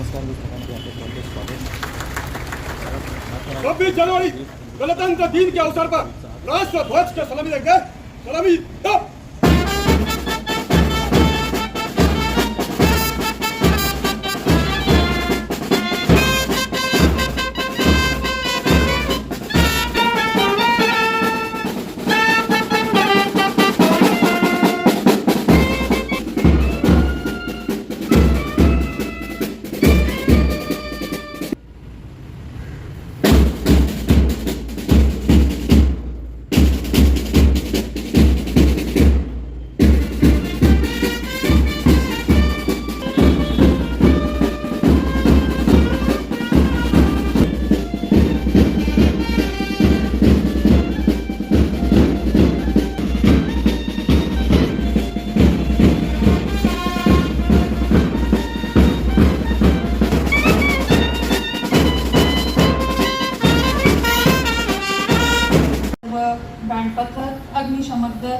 नमस्कार मी सगळ्यांचे आपले कॉलेज स्वागत छब्बीस जनवरी गणतंत्र दिन के अवसर पर राष्ट्र ध्वज के सलामी देंगे सलामी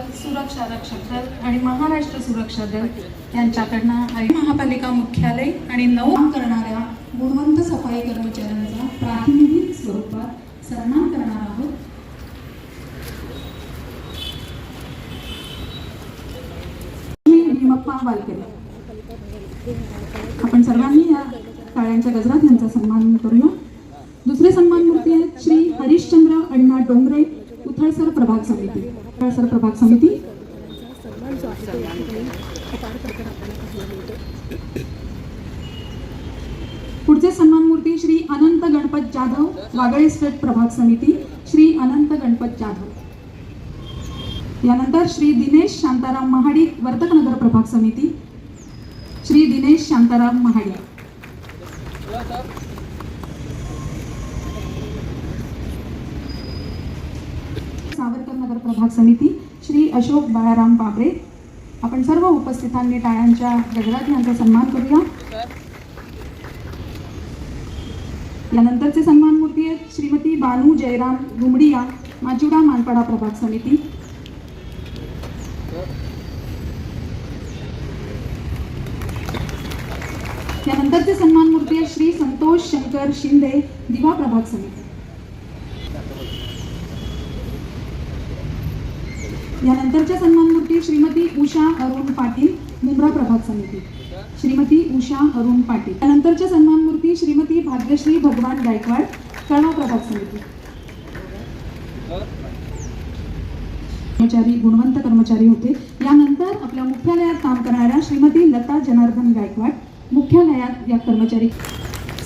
दल सुरक्षा रक्षक दल आणि महाराष्ट्र सुरक्षा दल यांच्याकडनं महापालिका मुख्यालय आणि नऊ करणाऱ्या गुणवंत सफाई कर्मचाऱ्यांचा प्रातिनिधिक स्वरूपात सन्मान करणार आहोत. आपण सर्वांनी या काळ्यांच्या गजरात यांचा सन्मान करूया. दुसरे सन्मान मूर्ती आहेत श्री हरिश्चंद्र अण्णा डोंगरे. उथळसर प्रभाग समिती. उथळसर प्रभाग समिती. पुढचे सन्मान मूर्ती श्री अनंत गणपत जाधव वागळे स्टेट प्रभाग समिती श्री अनंत गणपत जाधव. यानंतर श्री दिनेश शांताराम महाडी वर्तकनगर प्रभाग समिती. श्री दिनेश शांताराम महाडी सावरकर नगर प्रभाग समिती श्री अशोक बाळाराम बाबरे. आपण सर्व उपस्थितांनी टाळ्यांच्या गजरात यांचा सन्मान करूया. यानंतरचे सन्मान मूर्ती आहेत श्रीमती बानू जयराम घुमडिया माजिवडा मानपाडा प्रभाग समिती. यानंतरचे सन्मान मूर्ती आहेत श्री संतोष शंकर शिंदे दिवा प्रभाग समिती. यानंतरच्या सन्मान मूर्ती श्रीमती उषा अरुण पाटील मुंब्रा प्रभाग समिती. श्रीमती उषा अरुण पाटील. यानंतरच्या सन्मान मूर्ती श्रीमती भाग्यश्री भगवान गायकवाड कळवा प्रभाग समिती. कर्मचारी गुणवंत कर्मचारी होते. यानंतर आपल्या मुख्यालयात काम करणाऱ्या श्रीमती लता जनार्दन गायकवाड मुख्यालयात या कर्मचारी.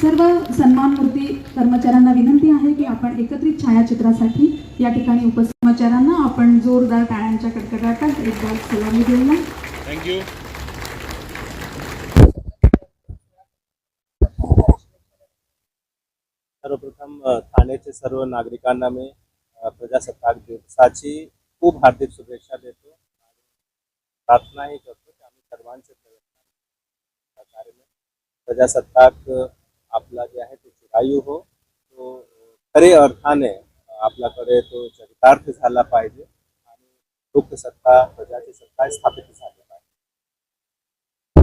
सर्व सन्मान मूर्ती कर्मचाऱ्यांना विनंती आहे की आपण एकत्रित छायाचित्रासाठी या ठिकाणी उपस्थित कर्मचाऱ्यांना आपण जोरदार टाळ्यांच्या कडकडाटात एकदा सलामी देऊया. थैंक यू सर्वप्रथम ठाण्याचे सर्व नागरिकांना मी प्रजासत्ताक दिवसाची खूप हार्दिक शुभेच्छा देतो. आणि प्रार्थनाही करतो की आम्ही सर्वांचे प्रयत्न प्रजासत्ताक आपला जे आहे तो चिरायू हो. तो खरे अर्थाने आपल्याकडे तो चरितार्थ झाला पाहिजे आणि लोकसत्ता प्रजाची सत्ता स्थापित झाली.